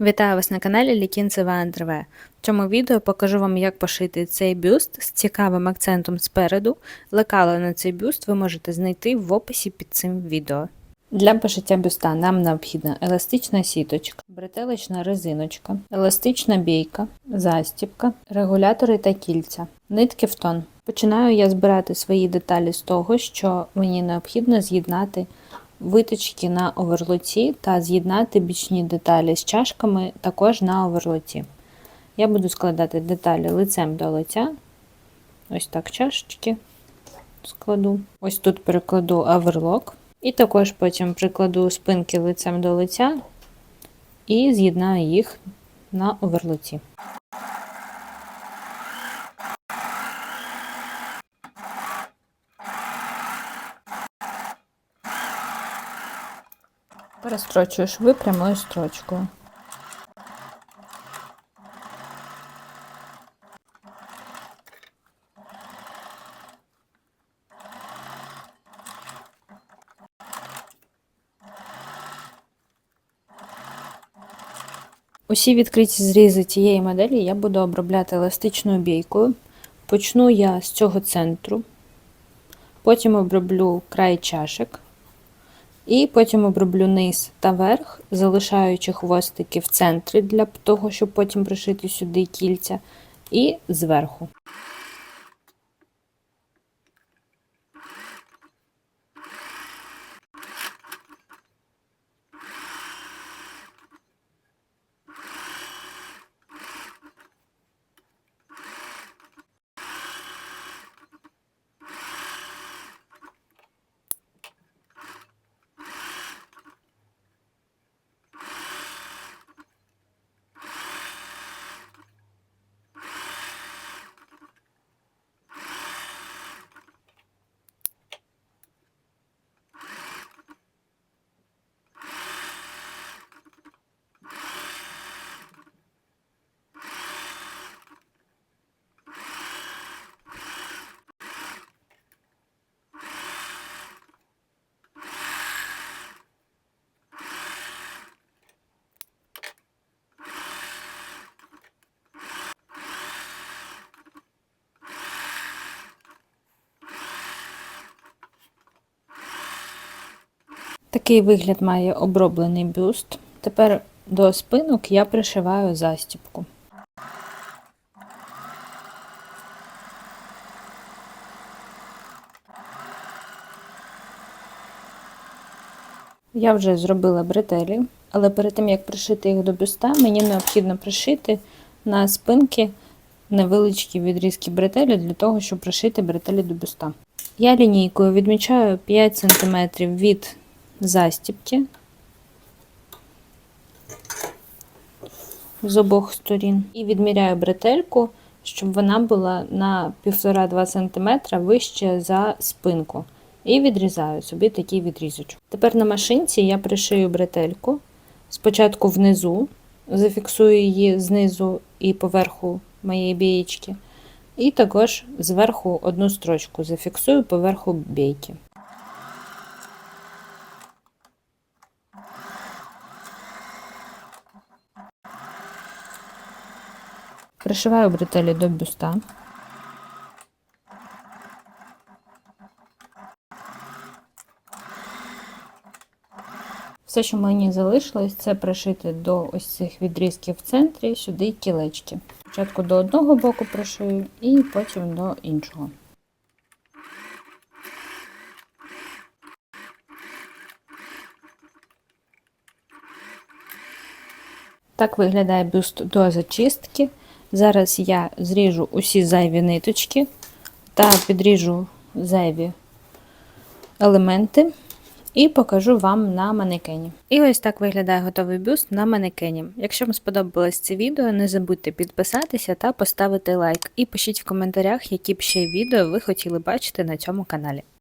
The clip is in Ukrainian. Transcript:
Вітаю вас на каналі Лікінцева Андреве. В цьому відео покажу вам, як пошити цей бюст з цікавим акцентом спереду. Лекало на цей бюст ви можете знайти в описі під цим відео. Для пошиття бюста нам необхідна еластична сіточка, бретелечна резиночка, еластична бійка, застібка, регулятори та кільця, нитки в тон. Починаю я збирати свої деталі з того, що мені необхідно з'єднати виточки на оверлоці та з'єднати бічні деталі з чашками також на оверлоці. Я буду складати деталі лицем до лиця. Ось так чашечки складу. Ось тут перекладу оверлок. І також потім прикладу спинки лицем до лиця і з'єднаю їх на оверлоці. Перестрочую шви прямою строчкою. Усі відкриті зрізи цієї моделі я буду обробляти еластичною бійкою. Почну я з цього центру, потім оброблю край чашек, і потім оброблю низ та верх, залишаючи хвостики в центрі для того, щоб потім пришити сюди кільця, і зверху. Такий вигляд має оброблений бюст. Тепер до спинок я пришиваю застібку. Я вже зробила бретелі, але перед тим як пришити їх до бюста, мені необхідно пришити на спинки невеличкі відрізки бретелі для того, щоб пришити бретелі до бюста. Я лінійкою відмічаю 5 см від застібки з обох сторін і відміряю бретельку, щоб вона була на 1,5-2 см вище за спинку. І відрізаю собі такий відрізочок. Тепер на машинці я пришию бретельку. Спочатку внизу, зафіксую її знизу і поверху моєї бієчки. І також зверху одну строчку зафіксую поверху бійки. Пришиваю бретелі до бюста. Все, що мені залишилось, це пришити до ось цих відрізків в центрі, сюди кілечки. Спочатку до одного боку пришию і потім до іншого. Так виглядає бюст до зачистки. Зараз я зріжу усі зайві ниточки та підріжу зайві елементи і покажу вам на манекені. І ось так виглядає готовий бюст на манекені. Якщо вам сподобалось це відео, не забудьте підписатися та поставити лайк. І пишіть в коментарях, які б ще відео ви хотіли бачити на цьому каналі.